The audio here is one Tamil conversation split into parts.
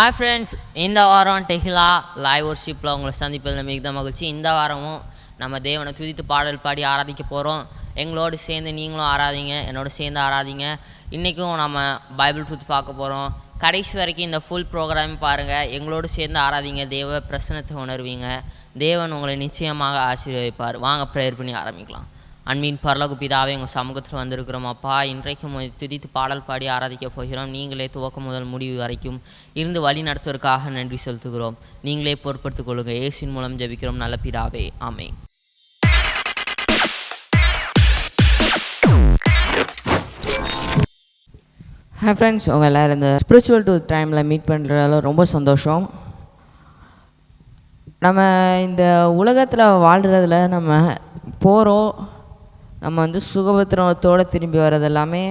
ஹாய் ஃப்ரெண்ட்ஸ் இந்த வாரம் டெஹிலா லைவ் ஒர்ஷிப்பில் உங்களை சந்திப்பதில் மிகுந்த மகிழ்ச்சி. இந்த வாரமும் நம்ம தேவனை துதித்து பாடல் பாடி ஆராதிக்க போகிறோம் எங்களோடு சேர்ந்து நீங்களும் ஆராதிங்க என்னோட சேர்ந்து ஆராதிங்க. இன்றைக்கும் நம்ம பைபிள் ட்ரூத் பார்க்க போகிறோம் கடைசி வரைக்கும் இந்த ஃபுல் ப்ரோக்ராம் பாருங்கள் எங்களோடு சேர்ந்து ஆராதிங்க தேவ பிரசனத்தை உணர்வீங்க. தேவன் உங்களை நிச்சயமாக ஆசீர்வதிப்பார். வாங்க ப்ரேயர் பண்ணி ஆரம்பிக்கலாம். அன்பின் பரலகு பிதாவே உங்கள் சமூகத்தில் வந்திருக்கிறோம். அப்பா இன்றைக்கும் துதித்து பாடல் பாடி ஆராதிக்க போகிறோம். நீங்களே துவக்கம் முதல் முடிவு வரைக்கும் இருந்து வழி நடத்துவதற்காக நன்றி செலுத்துகிறோம். நீங்களே பொறுப்படுத்திக் கொள்ளுங்கள். ஏசின் மூலம் ஜெபிக்கிறோம். நல்ல பிதாவே ஆமை ஹாய் ஃப்ரெண்ட்ஸ் உங்கள் எல்லோரும் இந்த ஸ்பிரிச்சுவல் டூ டைமில் மீட் பண்ணுறதால ரொம்ப சந்தோஷம். நம்ம இந்த உலகத்தில் வாழ்கிறதுல நம்ம போகிறோம் நம்ம வந்து சுகபத்திரத்தோடு திரும்பி வர்றது எல்லாமே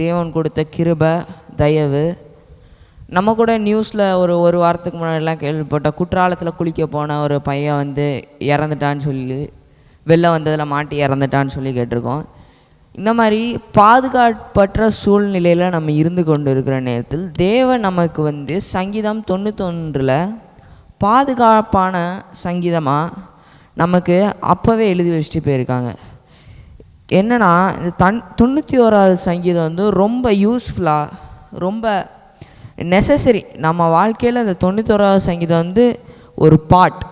தேவன் கொடுத்த கிருபை தயவு. நம்ம கூட நியூஸில் ஒரு ஒரு வாரத்துக்கு முன்னாடிலாம் கேள்விப்பட்ட குற்றாலத்தில் குளிக்க போன ஒரு பையன் வந்து இறந்துட்டான்னு சொல்லி வெளில வந்ததில் மாட்டி இறந்துட்டான்னு சொல்லி கேட்டிருக்கோம். இந்த மாதிரி பாதுகாப்பற்ற சூழ்நிலையில் நம்ம இருந்து கொண்டு இருக்கிற நேரத்தில் தேவன் நமக்கு வந்து சங்கீதம் தொண்ணூத்தொன்றில் பாதுகாப்பான சங்கீதமாக நமக்கு அப்போவே எழுதி வச்சுட்டு போயிருக்காங்க. என்னென்னா இந்த தன் தொண்ணூற்றி ஓராவது சங்கீதம் வந்து ரொம்ப யூஸ்ஃபுல்லாக ரொம்ப நெசசரி நம்ம வாழ்க்கையில் இந்த ஓராவது சங்கீதம் வந்து ஒரு பாட்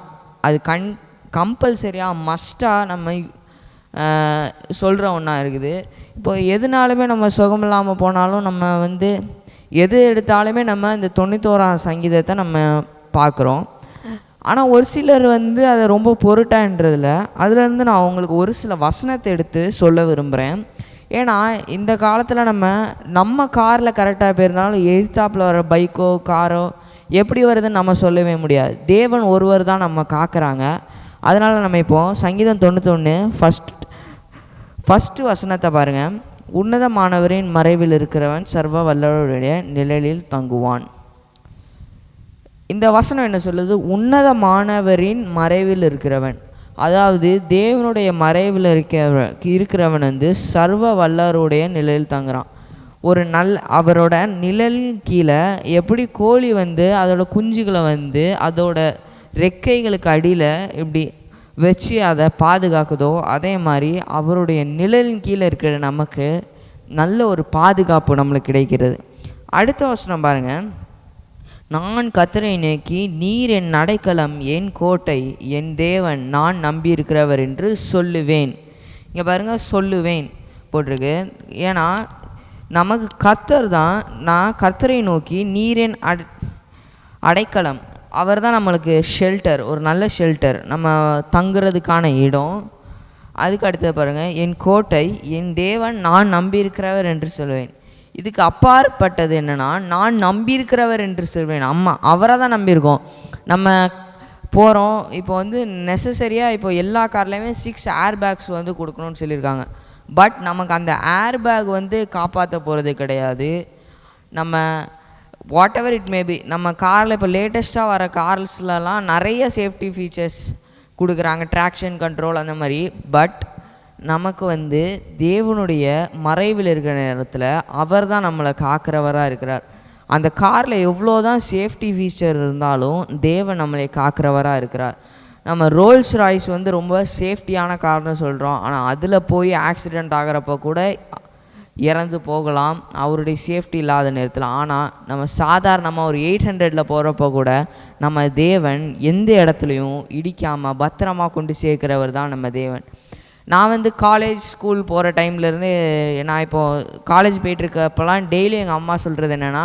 அது கண் கம்பல்சரியாக மஸ்ட்டாக நம்ம சொல்கிற ஒன்றா இருக்குது. இப்போ எதுனாலுமே நம்ம சுகம் இல்லாமல் போனாலும் நம்ம வந்து எது எடுத்தாலுமே நம்ம இந்த தொண்ணூத்தோராம் சங்கீதத்தை நம்ம பார்க்குறோம். ஆனால் ஒரு சிலர் வந்து அதை ரொம்ப பொருட்டான்றதில் அதுலேருந்து நான் அவங்களுக்கு ஒரு சில வசனத்தை எடுத்து சொல்ல விரும்புகிறேன் ஏன்னா இந்த காலத்தில் நம்ம நம்ம காரில் கரெக்டாக போயிருந்தாலும் எதிர்த்தாப்பில் வர பைக்கோ காரோ எப்படி வருதுன்னு நம்ம சொல்லவே முடியாது. தேவன் ஒருவர் தான் நம்ம காக்கிறாங்க. அதனால் நம்ம இப்போது சங்கீதம் தொண்ணூத்தொன்று ஃபஸ்ட் ஃபஸ்ட்டு வசனத்தை பாருங்கள் உன்னதமானவரின் மறைவில் இருக்கிறவன் சர்வ வல்லவருடைய நிழலில் தங்குவான். இந்த வசனம் என்ன சொல்லுது? உன்னதமானவரின் மறைவில் இருக்கிறவன். அதாவது தேவனுடைய மறைவில் இருக்கிறவன் இருக்கிறவன் வந்து சர்வ வல்லருடைய நிழலில் தங்குறான். ஒரு நல் அவரோட நிழலின் கீழே எப்படி கோழி வந்து அதோட குஞ்சுகளை வந்து அதோட ரெக்கைகளுக்கு அடியில் இப்படி வச்சு அதை பாதுகாக்குதோ அதே மாதிரி அவருடைய நிழலின் கீழே இருக்கிற நமக்கு நல்ல ஒரு பாதுகாப்பு நம்மளுக்கு கிடைக்கிறது. அடுத்த வசனம் பாருங்கள் நான் கத்தரை நோக்கி நீர் என் நடைக்கலம் என் கோட்டை என் தேவன் நான் நம்பியிருக்கிறவர் என்று சொல்லுவேன். இங்கே பாருங்கள் சொல்லுவேன் போட்டிருக்கு. ஏன்னா நமக்கு கத்தர் தான் நான் கத்தரை நோக்கி நீரின் அடை அடைக்கலம். அவர் தான் நம்மளுக்கு ஷெல்டர் ஒரு நல்ல ஷெல்டர் நம்ம தங்குறதுக்கான இடம். அதுக்கு அடுத்தது பாருங்கள் என் கோட்டை என் தேவன் நான் நம்பியிருக்கிறவர் என்று சொல்லுவேன். இதுக்கு அப்பாற்பட்டது என்னென்னா நான் நம்பியிருக்கிறவர் என்று சொல்வேன். அம்மா அவரை தான் நம்பியிருக்கோம். நம்ம போகிறோம் இப்போ வந்து நெசசரியாக இப்போ எல்லா கார்லேயுமே சிக்ஸ் ஏர் பேக்ஸ் வந்து கொடுக்கணும்னு சொல்லியிருக்காங்க. பட் நமக்கு அந்த ஏர் பேக் வந்து காப்பாற்ற போகிறது கிடையாது. நம்ம வாட் எவர் இட் மேபி நம்ம காரில் இப்போ லேட்டஸ்ட்டாக வர கார்ஸ்லலாம் நிறைய சேஃப்டி ஃபீச்சர்ஸ் கொடுக்குறாங்க. ட்ராக்ஷன் கண்ட்ரோல் அந்த மாதிரி. பட் நமக்கு வந்து தேவனுடைய மறைவில் இருக்கிற நேரத்தில் அவர் தான் நம்மளை காக்கிறவராக இருக்கிறார். அந்த காரில் எவ்வளோ தான் சேஃப்டி ஃபீச்சர் இருந்தாலும் தேவன் நம்மளை காக்கிறவராக இருக்கிறார். நம்ம ரோல்ஸ் ராய்ஸ் வந்து ரொம்ப சேஃப்டியான கார்னு சொல்கிறோம் ஆனால் அதில் போய் ஆக்சிடெண்ட் ஆகிறப்ப கூட இறந்து போகலாம். அவருடைய சேஃப்டி இல்லாத நேரத்தில். ஆனால் நம்ம சாதாரணமாக ஒரு எயிட் ஹண்ட்ரடில் போகிறப்ப கூட நம்ம தேவன் எந்த இடத்துலையும் இடிக்காமல் பத்திரமா கொண்டு சேர்க்கிறவர் தான் நம்ம தேவன். நான் வந்து காலேஜ் ஸ்கூல் போகிற டைம்லேருந்து நான் இப்போது காலேஜ் போயிட்டுருக்கப்பெல்லாம் டெய்லி எங்கள் அம்மா சொல்கிறது என்னென்னா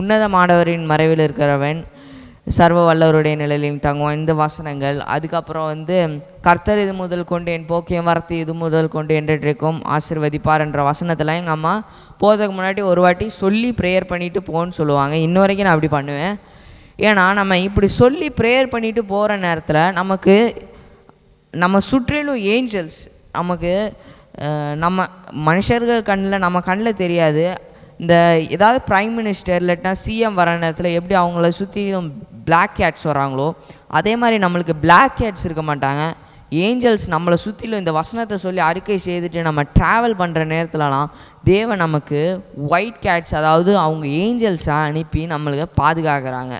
உன்னத மாணவரின் மறைவில் இருக்கிறவன் சர்வ வல்லவருடைய நிழலில் தங்குவான். இந்த வசனங்கள். அதுக்கப்புறம் வந்து கர்த்தர் இது முதல் கொண்டு என் போக்கியம் வரத்து இது முதல் கொண்டு என்றைக்கும் ஆசிர்வதிப்பார் என்ற வசனத்தில் எங்கள் அம்மா போகிறதுக்கு முன்னாடி ஒரு வாட்டி சொல்லி ப்ரேயர் பண்ணிவிட்டு போன்னு சொல்லுவாங்க. இன்ன வரைக்கும் நான் அப்படி பண்ணுவேன். ஏன்னா நம்ம இப்படி சொல்லி ப்ரேயர் பண்ணிவிட்டு போகிற நேரத்தில் நமக்கு நம்ம சுற்றிலும் ஏஞ்சல்ஸ் நமக்கு நம்ம மனுஷர்கள் கண்ணில் நம்ம கண்ணில் தெரியாது. இந்த ஏதாவது ப்ரைம் மினிஸ்டர் இல்லாட்டினா சிஎம் வர நேரத்தில் எப்படி அவங்கள சுற்றிலும் பிளாக் கேட்ஸ் வராங்களோ அதே மாதிரி நம்மளுக்கு பிளாக் கேட்ஸ் இருக்க மாட்டாங்க. ஏஞ்சல்ஸ் நம்மளை சுற்றிலும் இந்த வசனத்தை சொல்லி அறிக்கை செய்துட்டு நம்ம ட்ராவல் பண்ணுற நேரத்துலலாம் தேவன் நமக்கு ஒயிட் கேட்ஸ் அதாவது அவங்க ஏஞ்சல்ஸை அனுப்பி நம்மளுக்கு பாதுகாக்கிறாங்க.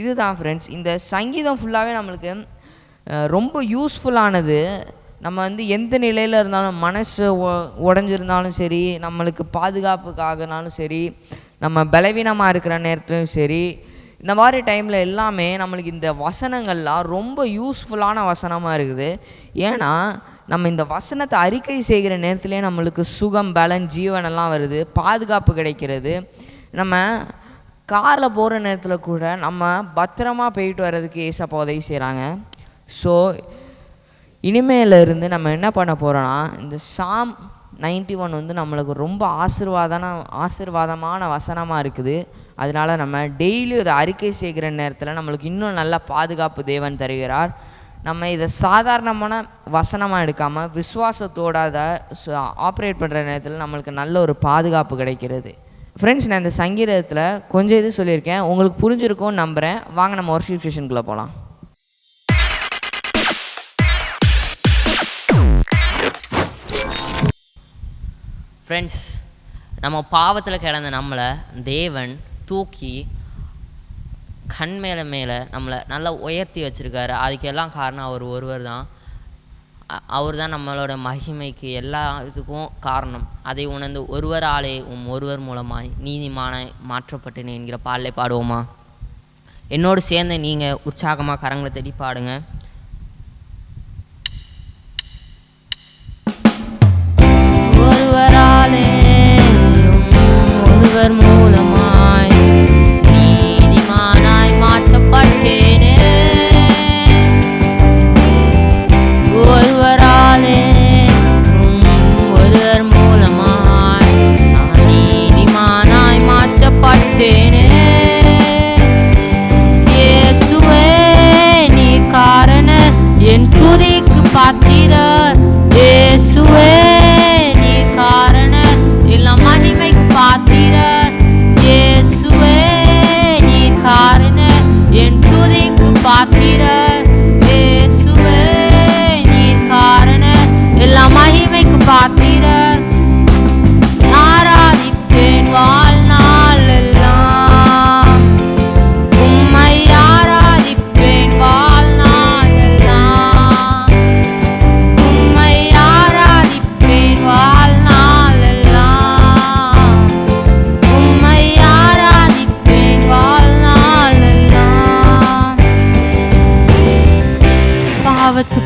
இதுதான் ஃப்ரெண்ட்ஸ் இந்த சங்கீதம் ஃபுல்லாகவே நம்மளுக்கு ரொம்ப யூஸ்ஃபுல்லானது நம்ம வந்து எந்த நிலையில் இருந்தாலும் மனசு உடஞ்சிருந்தாலும் உடைஞ்சிருந்தாலும் சரி நம்மளுக்கு பாதுகாப்புக்காகனாலும் சரி நம்ம பலவீனமாக இருக்கிற நேரத்துலையும் சரி இந்த மாதிரி டைமில் எல்லாமே நம்மளுக்கு இந்த வசனங்கள்லாம் ரொம்ப யூஸ்ஃபுல்லான வசனமாக இருக்குது. ஏன்னா நம்ம இந்த வசனத்தை அறிக்கை செய்கிற நேரத்திலே நம்மளுக்கு சுகம் பலன் ஜீவனெல்லாம் வருது பாதுகாப்பு கிடைக்கிறது. நம்ம காரில் போகிற நேரத்தில் கூட நம்ம பத்திரமா போயிட்டு வர்றதுக்கு ஏசப்பா உதவி செய்கிறாங்க ஸோ இனிமேல இருந்து நம்ம என்ன பண்ண போகிறோன்னா இந்த சாம் 91 ஒன் வந்து நம்மளுக்கு ரொம்ப ஆசீர்வாதன ஆசீர்வாதமான வசனமாக இருக்குது. அதனால நம்ம டெய்லி இதை அறிக்கை செய்கிற நேரத்தில் நம்மளுக்கு இன்னும் நல்ல பாதுகாப்பு தேவன் தருகிறார். நம்ம இதை சாதாரணமான வசனமாக எடுக்காமல் விசுவாசத்தோட அதை ஆப்ரேட் பண்ணுற நேரத்தில் நம்மளுக்கு நல்ல ஒரு பாதுகாப்பு கிடைக்கிறது. ஃப்ரெண்ட்ஸ் நான் இந்த சங்கீதத்தில் கொஞ்சம் இது சொல்லியிருக்கேன். உங்களுக்கு புரிஞ்சிருக்கும்னு நம்புகிறேன் வாங்க நம்ம ஒர்க் ஸ்டேஷனுக்குள்ளே போகலாம் ஃப்ரெண்ட்ஸ் நம்ம பாவத்தில் கிடந்த நம்மளை தேவன் தூக்கி கண் மேலே மேலே நம்மளை நல்லா உயர்த்தி வச்சிருக்காரு. அதுக்கெல்லாம் காரணம் அவர் ஒருவர் தான். அவர் தான் நம்மளோட மகிமைக்கு எல்லா இதுக்கும் காரணம். அதை உணர்ந்து ஒருவராலே உம் ஒருவர் மூலமாய் நீதிமானாய் மாற்றப்பட்டேன் என்கிற பாடலை பாடுவோமா? என்னோடு சேர்ந்து நீங்கள் உற்சாகமாக கரங்களை தட்டி பாடுங்க. ஒருவராலே ஒருவர் மூலமாய் நீதிமானாய் மாற்றப்பட்டேனே.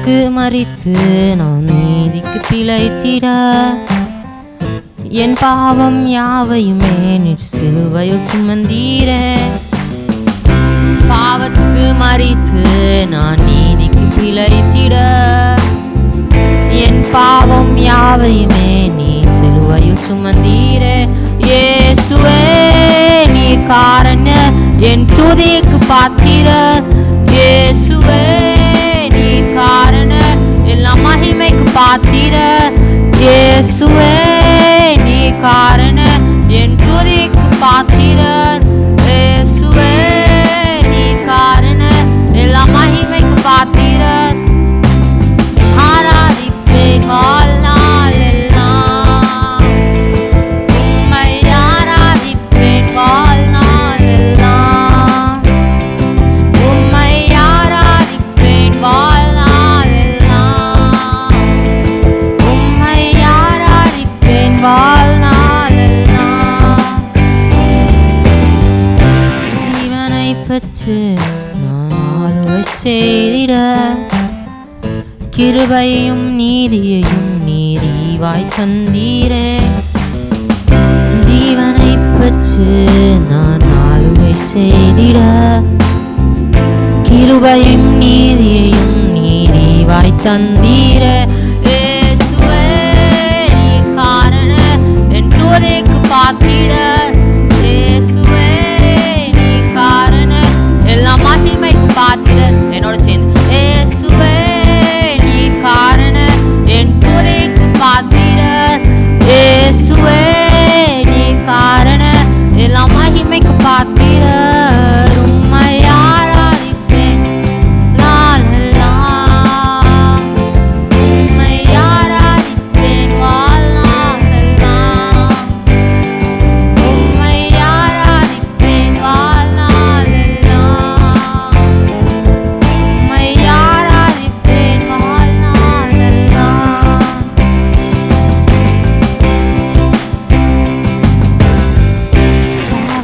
உனக்கு மறித்து நான் நீதிக்கு பிழைத்திட. என் பாவம் யாவையுமே நீர் சிலுவையில் சுமந்தீரே. பாவத்துக்கு மறித்து நான் நீதிக்கு பிழைத்திட. என் பாவம் யாவையுமே நீ சிலுவையில் சுமந்தீரே. இயேசுவே நீர் காரண என் துதிக்கு பாத்திரர் இயேசுவே பாத்திர இயேசுவே நீ காரண. என் துதிக்கு பாத்திரர் இயேசுவே. ஜீவனை நான் ஆளுகை செய்திட கிருபையும் நீதியையும் நீதிவாய் தந்தீரே ஜீவனை பெற்று நான் ஆளுகை செய்திட கிருபையும் நீதியையும் நீதிவாய் தந்தீரே இயேசுவே, காரண என் துதிக்கு பாத்திரர் பாத்திரர் என்னோட சேர்ந்து. இயேசுவே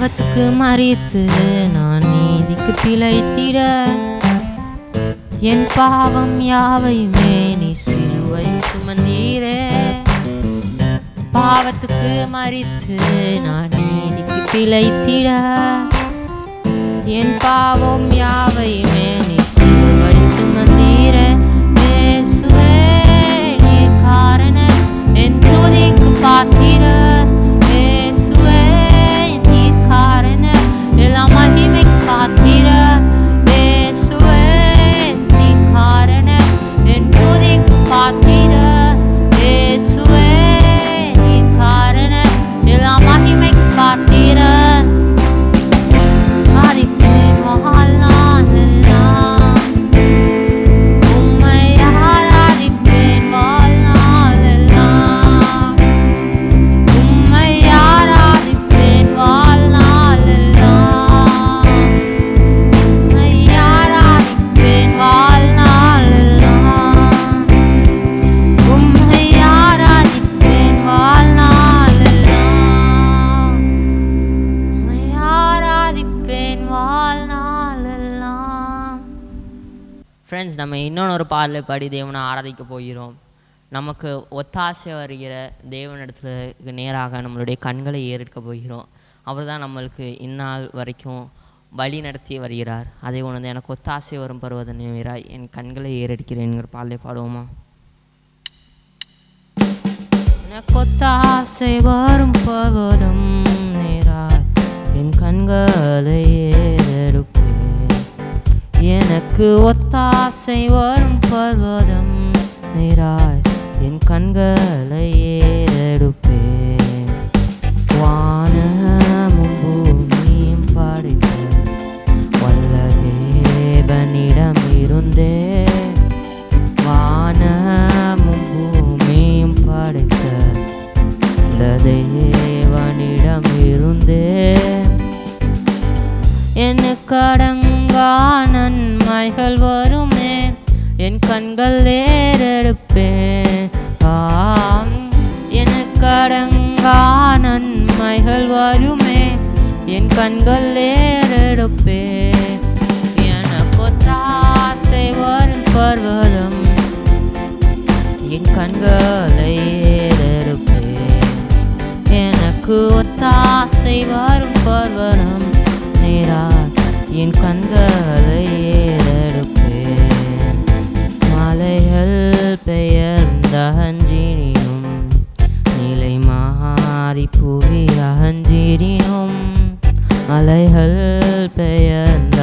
மறித்து நான் நீதிக்கு பிழைத்திட. என் பாவம் யாவையுமே நீ சிலுவை சுமந்தீரே. பாவத்துக்கு மறித்து நான் நீதிக்கு பிழைத்திட. என் பாவம் யாவையுமே நீ சிலுவை சுமந்தீரே. இயேசுவே என் துதிக்கு பாத்திர மகிமை பாத்திர ஃப்ரெண்ட்ஸ் நம்ம இன்னொன்று ஒரு பாடலை பாடி தேவனை ஆராதிக்க போகிறோம். நமக்கு ஒத்தாசை வருகிற தேவனிடத்துல நேராக நம்மளுடைய கண்களை ஏறெடுக்க போகிறோம். அவர் தான் நம்மளுக்கு இந்நாள் வரைக்கும் வழி நடத்தி வருகிறார். அதை உணர்ந்து எனக்கு ஒத்தாசை வரும் பருவத நேராய் என் கண்களை ஏறெடுக்கிறேன்ங்கிற பாடலை பாடுவோமா? எனக்கொத்தாசை வரும் பர்வதம் நேராய் என் கண்களை ஏறெடுப்பேன் எனக்கு ஒத்தாசை வரும் பர்வதம் நேராய் என் கண்களை ஏறெடுப்பேன். எனக்கு நன்மைகள் வருமே என் கண்கள் ஏறெடுப்பே எனக்கு ஒத்தாசை வரும் பர்வதம் என் கண்களை ஏறெடுப்பே எனக்கு ஒத்தாசை வரும் பர்வதம் நேரா என் கண்களை ஏறெடுப்பே மலைகள் பெயர்ந்த மலைகள் பெயர்ந்த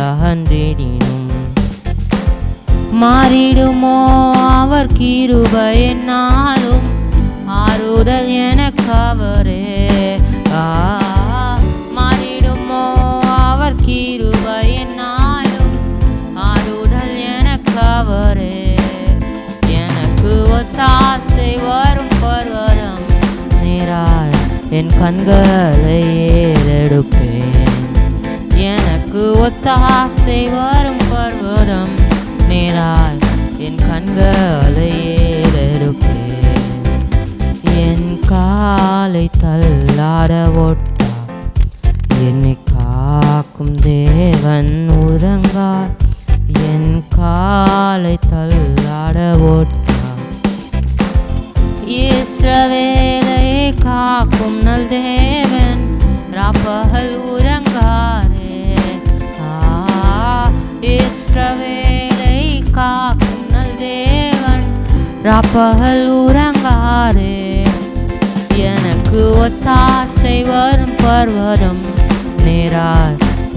மாறிடுமோ அவர் கிருபை என்னாலும்? ஆறுதல் எனக்கு அவரே. ஆ, மாறிடுமோ அவர் கிருபை என்னாலும்? ஆறுதல் எனக்கு அவரே. எனக்கு ஒத்தாசை வரும் பர்வதம். நேராய் என் கண்களை ஏறெடுப்பேன். எனக்கு ஒத்தாசை வரும் பர்வதம். நேராய் என் கண்களை ஏறெடுப்பேன்.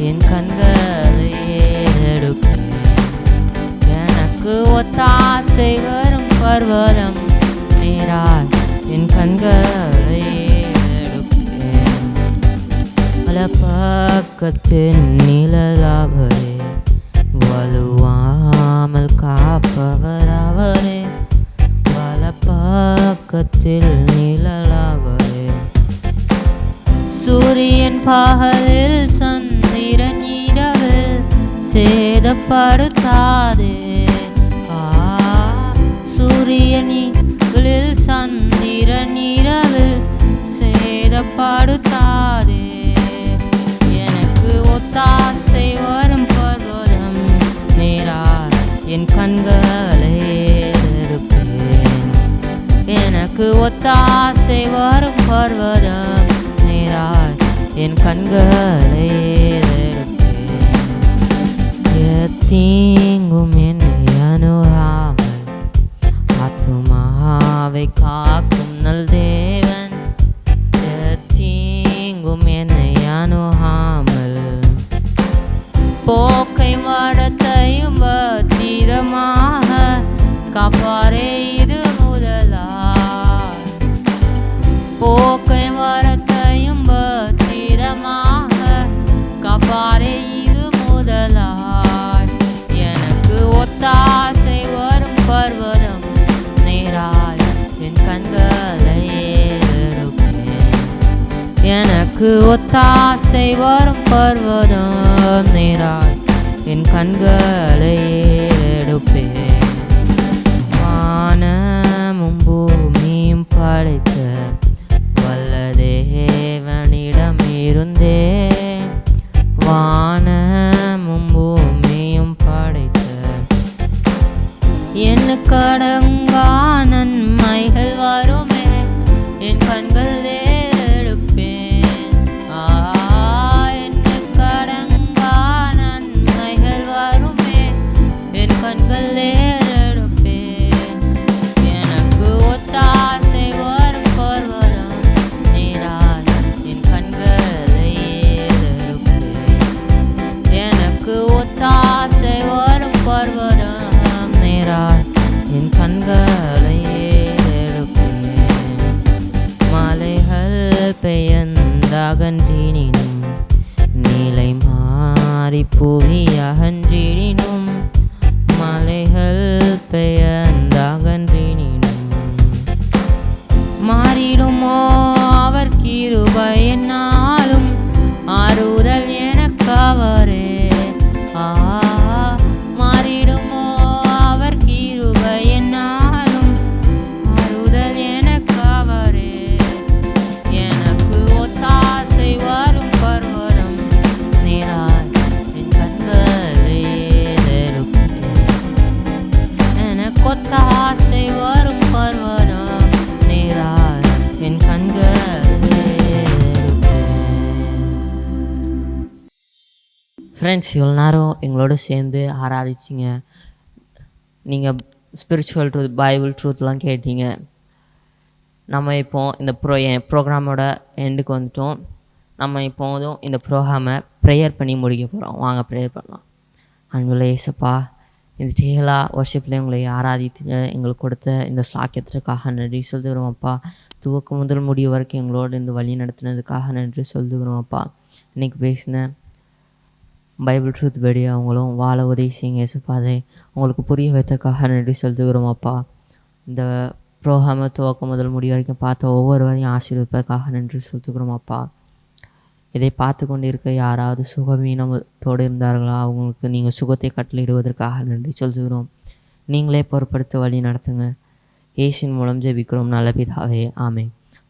என் கண்களை ஏறெடுப்பேன் எனக்கு ஒத்தாசை வரும் பர்வதம் நேராய் என் கண்களை எடுப்பேன். பல பக்கத்தின் நிழலாவரே வலுவாமல் காப்பவர் அவரே. பல பக்கத்தில் நிழலாவரே. சூரியன் பகலில் படுத்தாதே. சூரியனி வெளில் சந்திர நிரவில் சேதப்படுத்தாதே. எனக்கு ஒத்தாசை வரும் பர்வதம் நேரா என் கண்களை எடுப்பேன். எனக்கு ஒத்தாசை வரும் பர்வதம் நேரா என் கண்களை எத்தீங்கும் என்னை அணுகாமல் ஆத்துமாவை காக்கும் நல் தேவன் எத்தீங்கும் என்னை அணுகாமல் போக்கை மடத்தையும் பத்திரமாக காப்பாரே இது முதலா போக்கை மரத்தையும் பத்திரமாக காப்பாரே இது முதலாய் தாசை வரும் பர்வதம் நேராய் என் கண்களை எடுப்பேன் எனக்கு ஒத்தாசை வரும் பர்வதம் நேராய் என் கண்களை எடுப்பேன் வரும் தேங்க்ஸ் இவ்வளோ நேரம் எங்களோட சேர்ந்து ஆராதிச்சிங்க. நீங்கள் ஸ்பிரிச்சுவல் ட்ரூத் பைபிள் ட்ரூத்லாம் கேட்டீங்க. நம்ம இப்போ இந்த ப்ரோ ப்ரோக்ராமோட எண்டுக்கு வந்துட்டோம். நம்ம இப்போதும் இந்த ப்ரோக்ராமை ப்ரேயர் பண்ணி முடிக்க போகிறோம் வாங்க ப்ரேயர் பண்ணலாம். அன்புள்ள ஏசப்பா இந்த டேலா வருஷப்பில் உங்களை ஆராதித்து எங்களுக்கு கொடுத்த இந்த ஸ்லாக்கியத்திற்காக நன்றி சொல்லுகிறோம் அப்பா. துவக்கம் முதல் முடிவு வரைக்கும் எங்களோடு இந்த வழி நடத்தினதுக்காக நன்றி சொல்லுகிறோம் அப்பா. இன்னைக்கு பேசினேன் பைபிள் ட்ரூத் படி அவங்களும் வாழ உதவி செய்யுங்க ஏசப்பாதை உங்களுக்கு புரிய வைத்ததுக்காக நன்றி செலுத்துகிறோம் அப்பா. இந்த ப்ரோக்ராமை துவக்கம் முதல் முடிவு வரைக்கும் பார்த்த ஒவ்வொருவரையும் ஆசீர்வதிப்பதற்காக நன்றி செலுத்துகிறோம் அப்பா. இதை பார்த்து கொண்டு இருக்க யாராவது சுகவீனத்தோடு இருந்தார்களா? அவங்களுக்கு நீங்கள் சுகத்தை கட்டளையிடுவதற்காக நன்றி சொல்லுகிறோம் நீங்களே பொறுப்படுத்த வழி நடத்துங்க. ஏசின் மூலம் ஜெபிக்கிறோம் நல்ல பிதாவே. ஆமே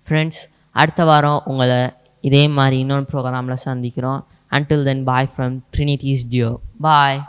ஃப்ரெண்ட்ஸ் அடுத்த வாரம் உங்களை இதே மாதிரி இன்னொன்று ப்ரோக்ராமில் சந்திக்கிறோம். Until then, bye from Trinity's Duo. Bye.